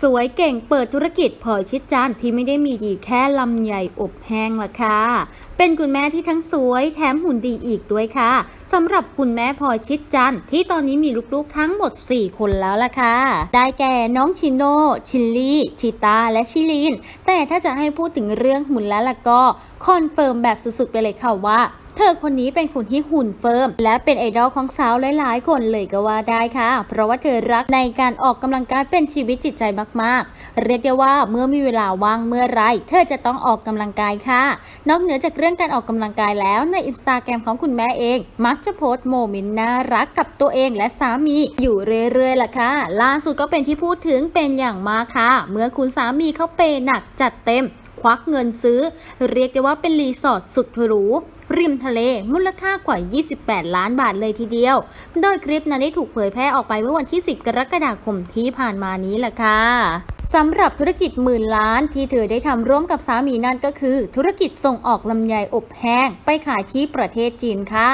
สวยเก่งเปิดธุรกิจพลอยชิดจันทร์ที่ไม่ได้มีดีแค่ลำใหญ่อบแห้งละค่ะเป็นคุณแม่ที่ทั้งสวยแถมหุ่นดีอีกด้วยค่ะสำหรับคุณแม่พลอยชิดจันทร์ที่ตอนนี้มีลูกๆทั้งหมด 4 คนแล้วล่ะค่ะ ได้แก่น้องชิโนชิลลี่ ชิตา และชิลีนแต่ถ้าจะให้พูดถึงเรื่องหุ่นแล้วล่ะก็คอนเฟิร์มแบบสุดๆไปเลยค่ะว่า เธอคนนี้เป็นคนที่หุ่นเฟิร์ม และเป็นไอดอลของสาวหลายๆ คนเลยก็ว่าได้ค่ะ เพราะว่าเธอรักในการออกกำลังกายเป็นชีวิตจิตใจมากๆ เรียกได้ว่าเมื่อมีเวลาว่างเมื่อไร เธอจะต้องออกกำลังกายค่ะ นอกเหนือจากเรื่องการออกกำลังกายแล้วในอินสตาแกรมของคุณแม่เอง มักจะโพสต์โมเมนต์น่ารักกับตัวเองและสามีอยู่เรื่อยๆล่ะค่ะ ล่าสุดก็เป็นที่พูดถึงเป็นอย่างมากค่ะ เมื่อคุณสามีเขาเปย์หนักจัดเต็ม ควักเงินซื้อ เรียกได้ว่าเป็นรีสอร์ทสุดหรูริมทะเลมูลค่ากว่า 28 ล้านบาทเลยทีเดียว โดยคลิปนั้นได้ถูกเผยแพร่ออกไปเมื่อวันที่ 10 กรกฎาคมที่ผ่านมานี้แหละค่ะ สำหรับธุรกิจหมื่นล้านที่เธอได้ทำร่วมกับสามีนั่นก็คือ ธุรกิจส่งออกลำไยอบแห้งไปขายที่ประเทศจีนค่ะ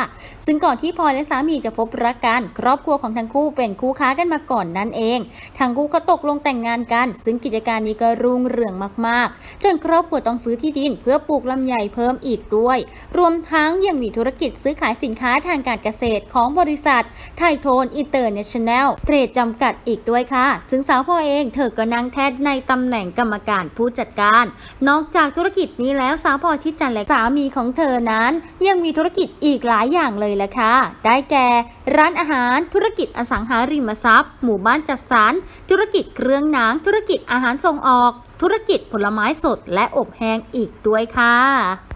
ซึ่งก่อนที่พลอยและสามีจะพบรักกันครอบครัวของทั้งคู่เป็นคู่ค้ากันมาก่อนนั่นเอง ทั้งคู่ก็ตกลงแต่งงานกัน ซึ่งกิจการนี้ก็รุ่งเรืองมากๆ จนครอบครัวต้องซื้อที่ดินเพื่อปลูกลำไยเพิ่มอีกด้วย รวมทั้งยังมีธุรกิจซื้อขายสินค้าทางการเกษตรของบริษัทไทโทนอินเตอร์เนชั่นแนลเทรดจำกัดอีกด้วยค่ะ ซึ่งสาวพ่อเองเธอก็นั่งแทนในตำแหน่งกรรมการผู้จัดการ นอกจากธุรกิจนี้แล้วสาวพอชิดจันและสามีของเธอนั้น ยังมีธุรกิจอีกหลายอย่างเลยแหละค่ะ ได้แก่ ร้านอาหารธุรกิจอสังหาริมทรัพย์ หมู่บ้านจัดสรรธุรกิจเครื่องหนัง ธุรกิจอาหารส่งออก ธุรกิจผลไม้สดและอบแห้งอีกด้วยค่ะ